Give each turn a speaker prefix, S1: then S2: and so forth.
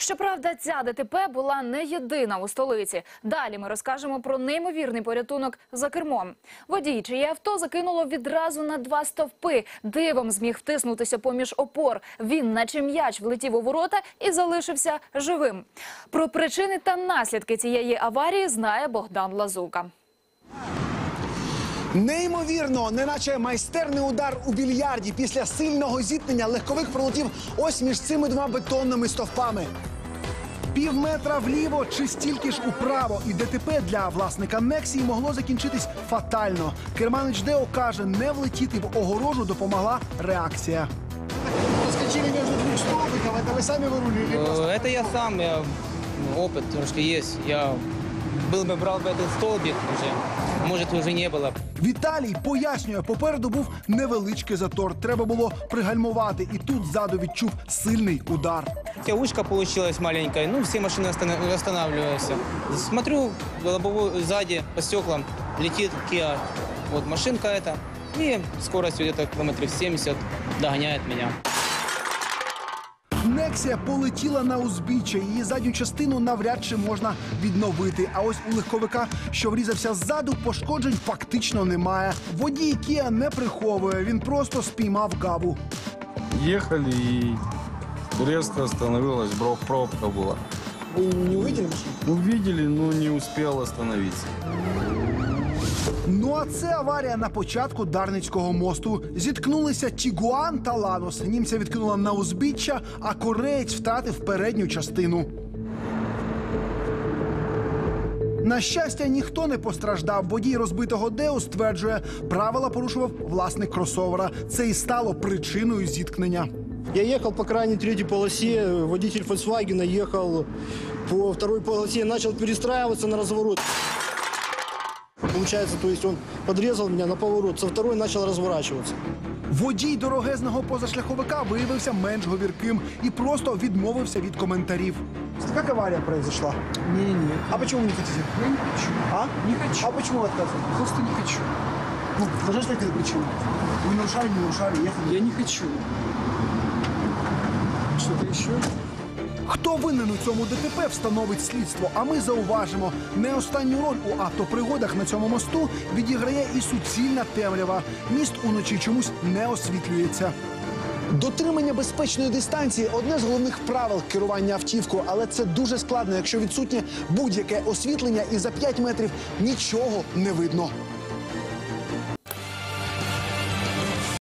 S1: Щоправда, ця ДТП була не єдина у столиці. Далі ми розкажемо про неймовірний порятунок за кермом. Водій, чиє авто закинуло відразу на два стовпи. Дивом зміг втиснутися поміж опор. Він, наче м'яч, влетів у ворота і залишився живим. Про причини та наслідки цієї аварії знає Богдан Лазука.
S2: Неймовірно, неначе майстерний удар у більярді після сильного зіткнення легковик пролетів ось між цими двома бетонними стовпами. Пів метра вліво чи стільки ж управо, і ДТП для власника Нексії могло закінчитись фатально. Керманич Део каже, не влетіти в огорожу допомогла реакція. Проскочили між двох столбиків, це ви самі вирулювали?
S3: Э, Это я сам, я, ну, опыт трошки есть. Я был бы брал бы этот столбик уже, может уже не было.
S2: Віталій пояснює, попереду був невеличкий затор. Треба було пригальмувати, і тут ззаду відчув сильний удар.
S3: Тягучка получилась маленькая, ну все машины остана- останавливаются. Смотрю, лобовую сзади по стеклам летит Kia, вот машинка эта, и скорость где-то километров 70 догоняет меня.
S2: Нексія полетіла на узбіччя. Її задню частину навряд чи можна відновити. А ось у легковика, що врізався ззаду, пошкоджень фактично немає. Водій Кія не приховує. Він просто спіймав гаву.
S4: Їхали і різко остановилась, бро- пробка была.
S2: Ви не увидели машину?
S4: Увидели, но не успел остановиться.
S2: Ну а це аварія на початку Дарницького мосту. Зіткнулися Тігуан та Ланос. Німця відкинула на узбіччя, а кореєць втратив передню частину. На щастя, ніхто не постраждав. Водій розбитого Део стверджує, правила порушував власник кросовера. Це і стало причиною зіткнення.
S5: Я ехал по крайней третьей полосе, водитель Volkswagen ехал по второй полосе, начал перестраиваться на разворот. Получается, то есть он подрезал меня на поворот, со второй начал разворачиваться.
S2: Водій дорогезного позашляховика виявився менш говірким і просто відмовився від коментарів. Як аварія произошла?
S6: Не-не-не,
S2: А почему не хотите?
S6: я не хочу.
S2: А?
S6: Не хочу.
S2: А почему отказываете?
S6: Просто не хочу.
S2: Ну, должны сказать эту причину. Вы нарушали, не нарушали, ехали.
S6: Я не хочу. Что-то еще?
S2: Хто винен у цьому ДТП, встановить слідство. А ми зауважимо, не останню роль у автопригодах на цьому мосту відіграє і суцільна темрява. Міст уночі чомусь не освітлюється. Дотримання безпечної дистанції одне з головних правил керування автівкою, але це дуже складно, якщо відсутнє будь-яке освітлення, і за 5 метрів нічого не видно.